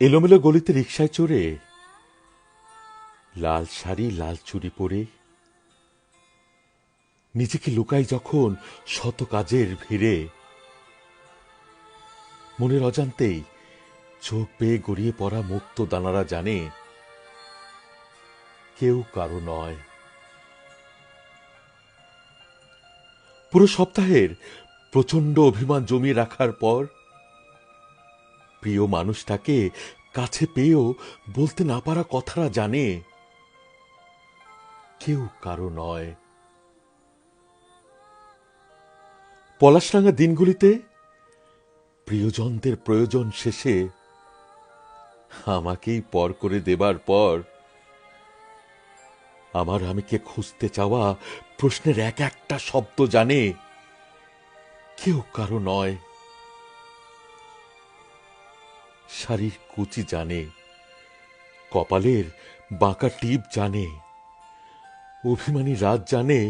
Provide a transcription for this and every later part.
এলোমেলো গলিতে রিকশায় চড়ে লাল শাড়ি, লাল চুড়ি পরে নিজেকে লুকাই যখন শত কাজের ভিড়ে মনের অজান্তেই চোখ পেয়ে গড়িয়ে পড়া মুক্ত দানারা জানে কেউ কারও নয়। পুরো সপ্তাহের প্রচণ্ড অভিমান জমিয়ে রাখার পর প্রিয় মানুষটাকে কাছে পেয়েও বলতে না পারা কথাটা জানে, কেউ কারও নয়। পলাশরাঙা দিনগুলিতে প্রিয়জনদের প্রয়োজন শেষে আমাকেই পর করে দেবার পর আমার আমিকে খুঁজতে চাওয়া প্রশ্নের এক একটা শব্দ জানে, কেউ কারও নয়। শাড়ির কুচি জানে, কপালের বাঁকা টিপ জানে, অভিমানী রাত জানে,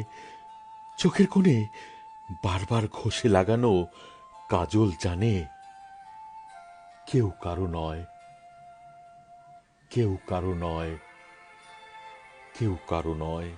চোখের কোণে বারবার ঘষে লাগানো কাজল জানে। কেউ কারও নয়, কেউ কারও নয়, কেউ কারও নয়।